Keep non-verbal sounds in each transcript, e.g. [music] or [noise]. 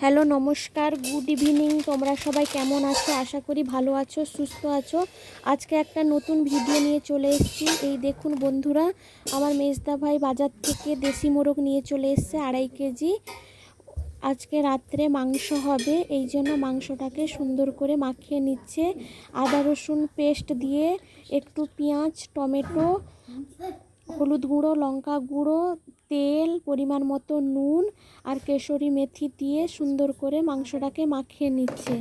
Hello, নমস্কার, good evening. তোমরা সবাই কেমন আছো? আশা করি ভালো আছো, সুস্থ আছো। আজকে একটা নতুন ভিডিও নিয়ে চলে এসেছি। এই দেখুন বন্ধুরা, আমার মেজদা ভাই বাজার থেকে দেশি মোরগ নিয়ে চলে এসছে, আড়াই কেজি। আজকে রাত্রে মাংস হবে, এই জন্য মাংসটাকে সুন্দর করে মাখিয়ে নিচ্ছে। আদা রসুন পেস্ট দিয়ে একটু পেঁয়াজ, টমেটো হলুদ গুঁড়ো, লঙ্কা গুঁড়ো, তেল, পরিমাণ মতো নুন আর কেশরি মেথি দিয়ে সুন্দর করে মাংসটাকে মাখিয়ে নিচ্ছে।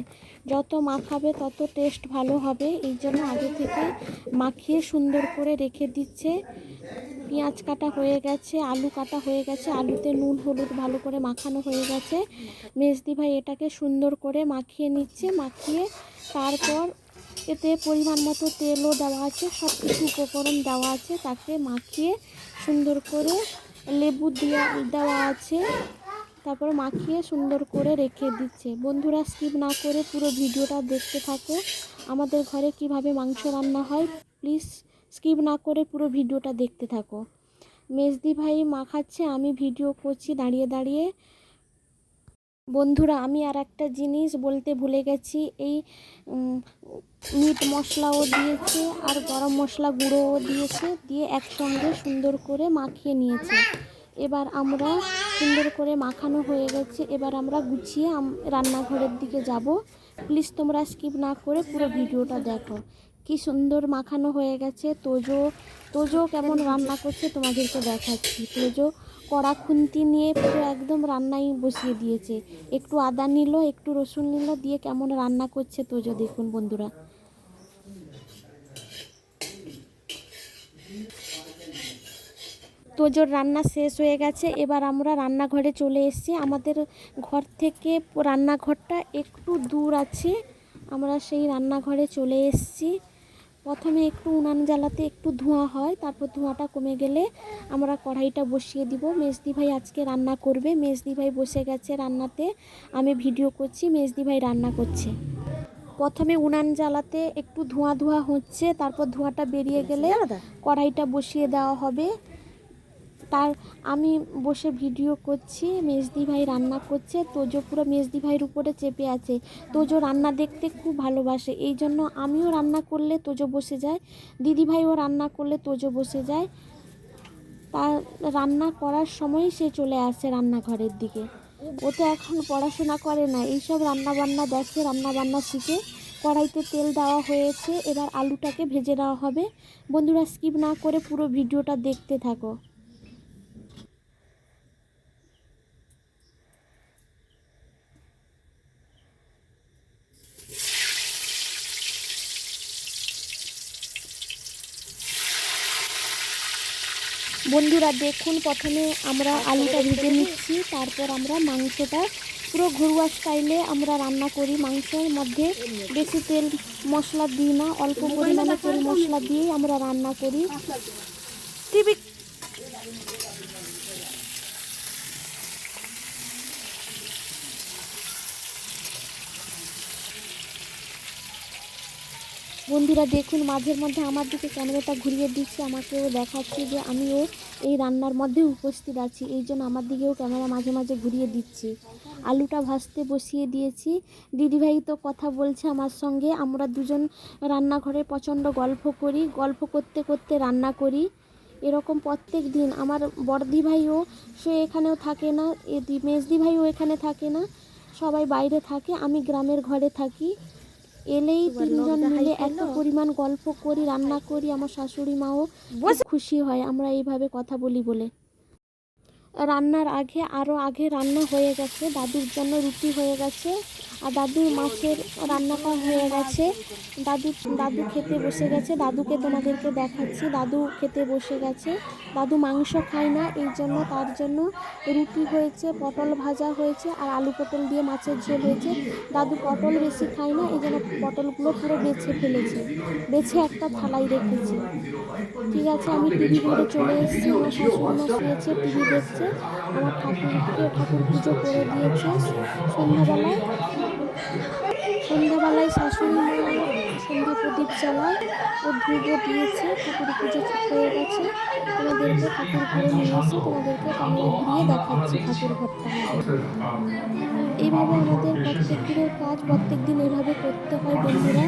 যত মাখাবে তত টেস্ট ভালো হবে। এই জন্য আগে থেকে মাখিয়ে সুন্দর করে রেখে দিচ্ছে। পেঁয়াজ কাটা হয়ে গেছে, আলু কাটা হয়ে গেছে, আলুতে নুন, হলুদ ভালো করে মাখানো হয়ে গেছে। মেজদি ভাই এটাকে সুন্দর করে মাখিয়ে নিচ্ছে, মাখিয়ে তারপর এতে পরিমাণ মতো তেলও দেওয়া আছে সব কিছু উপকরণ দেওয়া আছে, তাকে মাখিয়ে সুন্দর করে লেবু দেওয়া দেওয়া আছে, তারপর মাখিয়ে সুন্দর করে রেখে দিচ্ছে। বন্ধুরা স্কিপ না করে পুরো ভিডিওটা দেখতে থাকো, আমাদের ঘরে কীভাবে মাংস রান্না হয় প্লিজ স্কিপ না করে পুরো ভিডিওটা দেখতে থাকো। মেজদি ভাই মাখাচ্ছে, আমি ভিডিও করছি, দাঁড়িয়ে দাঁড়িয়ে বন্ধুরা, আমি আর একটা জিনিস বলতে ভুলে গেছি। এই মিট মশলাও দিয়েছে আর গরম মশলা গুঁড়োও দিয়েছে, দিয়ে একসঙ্গে সুন্দর করে মাখিয়ে নিয়েছে। এবার আমরা সুন্দর করে মাখানো হয়ে গেছে। এবার আমরা গুছিয়ে রান্নাঘরের দিকে যাব। প্লিজ তোমরা স্কিপ না করে পুরো ভিডিওটা দেখো। কি সুন্দর মাখানো হয়ে গেছে। তোজো তোজো কেমন রান্না করছে তোমাদেরকে দেখাচ্ছি। তোজো কড়া খুন্তি নিয়ে পুরো একদম রান্নাই বসিয়ে দিয়েছে। একটু আদা নিল, একটু রসুন নিল, দিয়ে কেমন রান্না করছে তোজো দেখুন বন্ধুরা। তোজোর রান্না শেষ হয়ে গেছে, এবার আমরা রান্নাঘরে চলে এসেছি। আমাদের ঘর থেকে রান্নাঘরটা একটু দূর আছে, আমরা সেই রান্নাঘরে চলে এসেছি। প্রথমে একটু উনান জ্বালাতে একটু ধোঁয়া হয় তারপর ধোঁয়াটা কমে গেলে আমরা কড়াইটা বসিয়ে দিব। মেজদি ভাই আজকে রান্না করবে। মেজদি ভাই বসে গেছে রান্নাতে। আমি ভিডিও করছি মেজদি ভাই রান্না করছে। প্রথমে উনান জ্বালাতে একটু ধোঁয়া ধোঁয়া হচ্ছে তারপর ধোঁয়াটা বেরিয়ে গেলে কড়াইটা বসিয়ে দেওয়া হবে। তার আমি বসে ভিডিও করছি, মেজদি ভাই রান্না করছে, তোজো পুরো মেজদি ভাইয়ের উপরে চেপে আছে। তোজো রান্না দেখতে খুব ভালোবাসে, এই জন্য আমিও রান্না করলে তোজো বসে যায়, দিদি ভাইও রান্না করলে তোজো বসে যায়। তার রান্না করার সময় সে চলে আসে রান্নাঘরের দিকে। ও তো এখন পড়াশোনা করে না, এইসব রান্নাবান্না দেখে, রান্নাবান্না শিখে কড়াইতে তেল দেওয়া হয়েছে, এবার আলুটাকে ভেজে দেওয়া হবে। বন্ধুরা স্কিপ না করে পুরো ভিডিওটা দেখতে থাকো। বন্ধুরা দেখুন প্রথমে আমরা আলুটা ভেজে নিচ্ছি তারপর আমরা মাংসটা পুরো ঘরোয়া স্টাইলে আমরা রান্না করি। মাংসের মধ্যে বেশি তেল মশলা দিই না অল্প পরিমাণে তেল মশলা দিয়েই আমরা রান্না করি। বন্ধুরা, দেখুন, মাঝের মধ্যে আমার দিকে ক্যামেরাটা ঘুরিয়ে দিচ্ছে, আমাকেও দেখাচ্ছে যে আমিও এই রান্নার মধ্যে উপস্থিত আছি, এই জন্য আমার দিকেও ক্যামেরা মাঝে মাঝে ঘুরিয়ে দিচ্ছে। আলুটা ভাজতে বসিয়ে দিয়েছি। দিদিভাই তো কথা বলছে আমার সঙ্গে, আমরা দুজন রান্নাঘরে প্রচণ্ড গল্প করি, গল্প করতে করতে রান্না করি। এরকম প্রত্যেক দিন, আমার বড়দি ভাইও সে এখানেও থাকে না মেজদি ভাইও এখানে থাকে না, সবাই বাইরে থাকে, আমি গ্রামের ঘরে থাকি। এলেই তিনজন মিলে এত পরিমাণ গল্প করি রান্না করি আমার শাশুড়ি মাও খুশি হয় আমরা এইভাবে কথা বলি বলে। রান্নার আগে আরও আগে রান্না হয়ে গেছে দাদুর জন্য রুটি হয়ে গেছে। আর দাদুর মাছের রান্নাটা হয়ে গেছে। দাদু দাদু খেতে বসে গেছে। দাদুকে তোমাদেরকে দেখাচ্ছি। দাদু খেতে বসে গেছে। দাদু মাংস খায় না, এই জন্য তার জন্য রুটি হয়েছে, পটল ভাজা হয়েছে আর আলু পটল দিয়ে মাছের ঝোল হয়েছে। দাদু পটল বেশি খায় না, এই জন্য পটলগুলো পুরো বেছে ফেলেছে। বেছে একটা থালাই রেখেছে। ঠিক আছে, আমি টিভি ঘরে চলে এসেছি। আমার শাশুড়ি শুয়েছে, টিভি দেখছে। আমার ঠাকুরকে ঠাকুর পুজো করে দিয়েছে সন্ধ্যাবেলায়। সন্ধ্যাবেলায় শাশুড়ি সন্ধ্যা প্রদীপ জ্বালায় ও ধুবো দিয়েছে ঠাকুর পুজো হয়ে গেছে। তোমাদেরকে ঠাকুর ঘরে নিয়ে এসে তোমাদেরকে ক্যামেরা ঘুরিয়ে দেখাচ্ছি ঠাকুর ঘরটা। এইভাবে আমাদের প্রত্যেক কাজ প্রত্যেক দিন এইভাবে করতে হয় বন্ধুরা।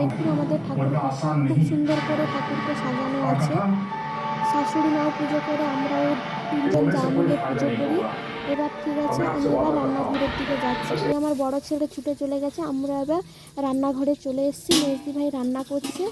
দেখুন আমাদের ঠাকুর খুব সুন্দর করে ঠাকুরকে সাজানো আছে। শাশুড়ি মাও পুজো করে, আমরাও তিনজন যা মিলে পুজো করি। এবার ঠিক আছে, আমি এবার রান্নাঘরের দিকে যাচ্ছি। আমার বড় ছেলে ছুটে চলে গেছে, আমরা এবার রান্নাঘরে চলে এসেছি। মেজদি ভাই রান্না করছে।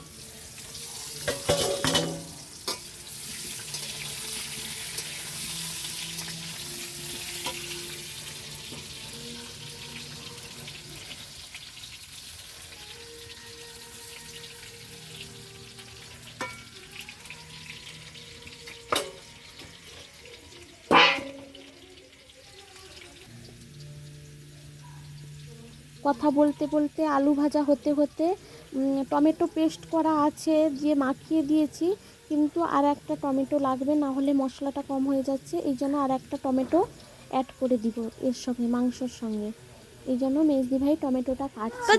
কথা বলতে বলতে আলু ভাজা হতে হতে টমেটো পেস্ট করা আছে যে মাখিয়ে দিয়েছি কিন্তু আর একটা টমেটো লাগবে না হলে মশলাটা কম হয়ে যাচ্ছে এই জন্য আর একটা টমেটো অ্যাড করে দিব এর সঙ্গে মাংসর সঙ্গে। এই জন্য মেজদি ভাই টমেটোটা কাটছে।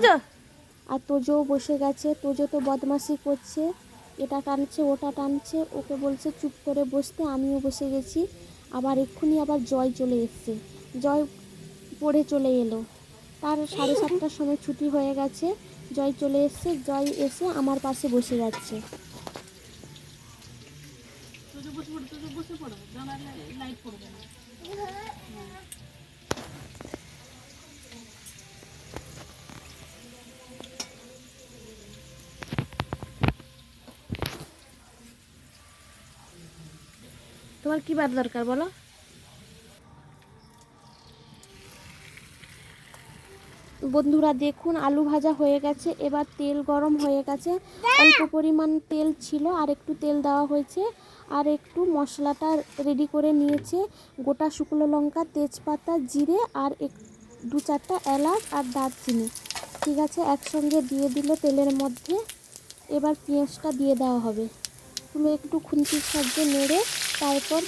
আর তোজোও বসে গেছে তোজো তো বদমাশি করছে এটা টানছে ওটা টানছে ওকে বলছে চুপ করে বসতে আমিও বসে গেছি আবার এক্ষুনি আবার জয় চলে এসছে জয় পড়ে চলে এলো। তার সাড়ে সাতটার সময় ছুটি হয়ে গেছে। জয় চলে এসছে জয় এসে আমার পাশে বসে যাচ্ছে। তোমার কি বার দরকার বলো? বন্ধুরা, দেখুন, আলু ভাজা হয়ে গেছে। এবার তেল গরম হয়ে গেছে। অল্প পরিমাণ তেল ছিল, আর একটু তেল দেওয়া হয়েছে। আর একটু মশলাটা রেডি করে নিয়েছে। গোটা শুকনো লঙ্কা, তেজপাতা, জিরে, আর এক, দু চারটা এলাচ আর দারচিনি। ঠিক আছে, একসঙ্গে দিয়ে দিল তেলের মধ্যে। এবার পেঁয়াজটা দিয়ে দেওয়া হবে। তুমি একটু খুন্তির সাহায্যে নেড়ে তারপর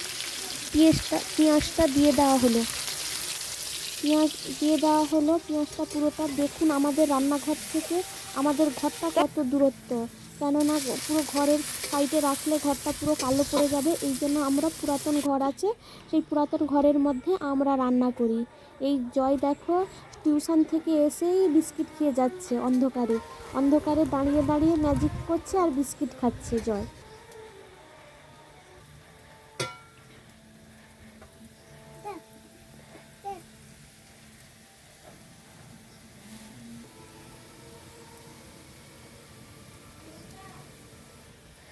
পেঁয়াজটা পেঁয়াজটা দিয়ে দেওয়া হলো। পেঁয়াজ দিয়ে দেওয়া হলো। পেঁয়াজটা পুরোটা দেখুন, আমাদের রান্নাঘর থেকে আমাদের ঘরটা কত দূরত্ব। কেননা পুরো ঘরের সাইডে রাখলে ঘরটা পুরো কালো পড়ে যাবে, এই জন্য আমরা পুরাতন ঘর আছে, সেই পুরাতন ঘরের মধ্যে আমরা রান্না করি। এই জয় দেখো টিউশন থেকে এসেই বিস্কিট খেয়ে যাচ্ছে অন্ধকারে। অন্ধকারে দাঁড়িয়ে দাঁড়িয়ে ম্যাজিক করছে আর বিস্কিট খাচ্ছে জয়।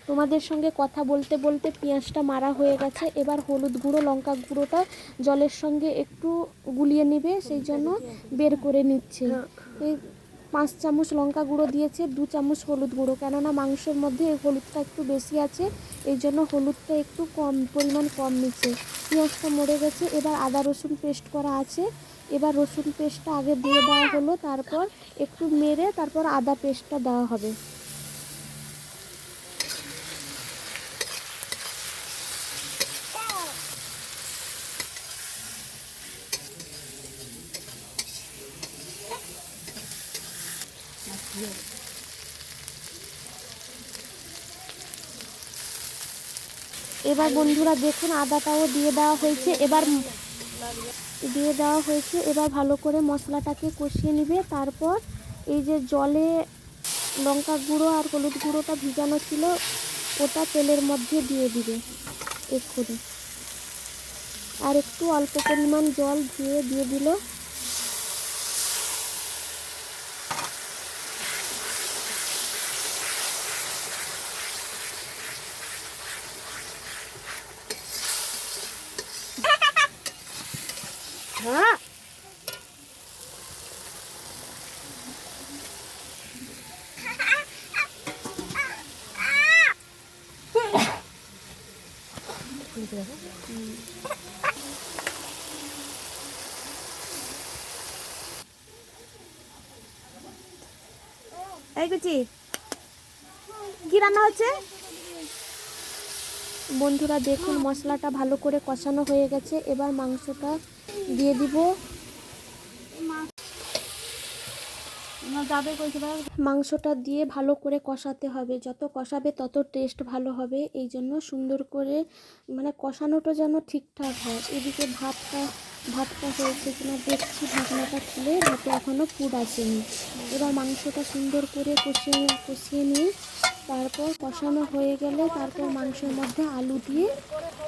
তোমাদের সঙ্গে কথা বলতে বলতে পেঁয়াজটা মারা হয়ে গেছে। এবার হলুদ গুঁড়ো, লঙ্কা গুঁড়োটা জলের সঙ্গে একটু গুলিয়ে নেবে, সেই জন্য বের করে নিচ্ছে। এই পাঁচ চামচ লঙ্কা গুঁড়ো দিয়েছে, দু চামচ হলুদ গুঁড়ো। কেননা মাংসের মধ্যে এই হলুদটা একটু বেশি আছে, এই জন্য হলুদটা একটু কম পরিমাণ কম নিচ্ছে। পেঁয়াজটা মরে গেছে, এবার আদা রসুন পেস্ট করা আছে। এবার রসুন পেস্টটা আগে দিয়ে দেওয়া হলো, তারপর একটু মেরে তারপর আদা পেস্টটা দেওয়া হবে। এবার বন্ধুরা দেখুন, আদাটাও দিয়ে দেওয়া হয়েছে। এবার দিয়ে দেওয়া হয়েছে। এবার ভালো করে মশলাটাকে কষিয়ে নিবে। তারপর এই যে জলে লঙ্কা গুঁড়ো আর হলুদ গুঁড়োটা ভিজানো ছিল, ওটা তেলের মধ্যে দিয়ে দিবে এক্ষুনি। আর একটু অল্প পরিমাণ জল দিয়ে দিয়ে দিল হ্যাঁ [laughs] এই কি রান্না হচ্ছে? বন্ধুরা দেখুন মশলাটা ভালো করে কষানো হয়ে গেছে। এবার মাংসটা দিয়ে দিব। মাংসটা দিয়ে ভালো করে কষাতে হবে। যত কষাবে তত টেস্ট ভালো হবে। এই জন্য সুন্দর করে মানে কষানোটা যেন ঠিকঠাক হয়। এদিকে ভাতটা ভাতটা হয়েছে কিনা দেখছি। ঢাকনাটা খুলে ভাতে এখনও ফুড আসেনি। এবার মাংসটা সুন্দর করে কষিয়ে কষিয়ে নিয়ে তারপর কষানো হয়ে গেলে তারপর মাংসের মধ্যে আলু দিয়ে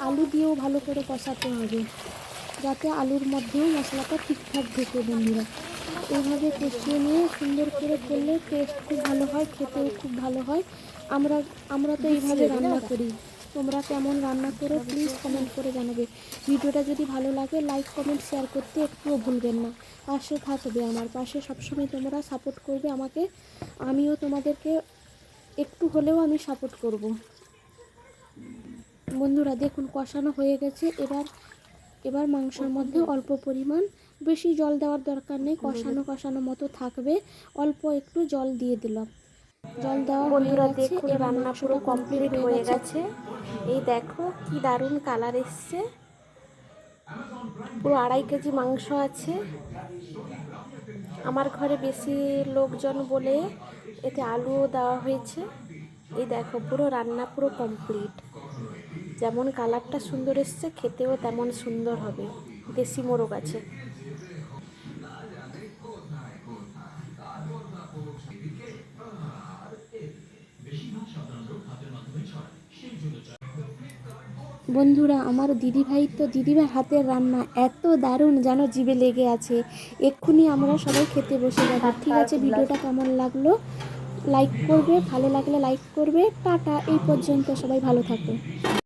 আলু দিয়েও ভালো করে কষাতে হবে। যাতে আলুর মধ্যেও মশলাটা ঠিকঠাক ঢুকে বন্ধুরা। এইভাবে কষিয়ে নিয়ে সুন্দর করে করলে টেস্ট খুব ভালো হয় খেতেও খুব ভালো হয়। আমরা আমরা তো এইভাবে রান্না করি। তোমরা কেমন রান্না করো প্লিজ কমেন্ট করে জানাবে। ভিডিওটা যদি ভালো লাগে লাইক কমেন্ট শেয়ার করতে একটুও ভুলবেন না। পাশে থাকবে আমার। পাশে সবসময় তোমরা সাপোর্ট করবে আমাকে। আমিও তোমাদেরকে একটু হলেও আমি সাপোর্ট করব। বন্ধুরা দেখুন কষানো হয়ে গেছে। এবার এবার মাংসের মধ্যে অল্প পরিমাণ বেশি জল দেওয়ার দরকার নেই কষানো কষানো মতো থাকবে। অল্প একটু জল দিয়ে দিলাম। জল দেওয়া বন্ধুরা দেখুন রান্না পুরো কমপ্লিট হয়ে গেছে। এই দেখো কি দারুণ কালার এসছে। পুরো আড়াই কেজি মাংস আছে। আমার ঘরে বেশি লোকজন বলে এতে আলুও দেওয়া হয়েছে। এই দেখো পুরো রান্না পুরো কমপ্লিট যেমন কালারটা সুন্দর এসছে খেতেও তেমন সুন্দর হবে। দেশি মোরগ আছে। বন্ধুরা আমার দিদিভাই তো দিদিভাই হাতের রান্না এত দারুণ যেন জিভে লেগে আছে। এক্ষুনি আমরা সবাই খেতে বসে যাব। ঠিক আছে ভিডিওটা কেমন লাগল? লাইক করবে ভালো লাগলে লাইক করবে। টাটা এই পর্যন্ত সবাই ভালো থাকো।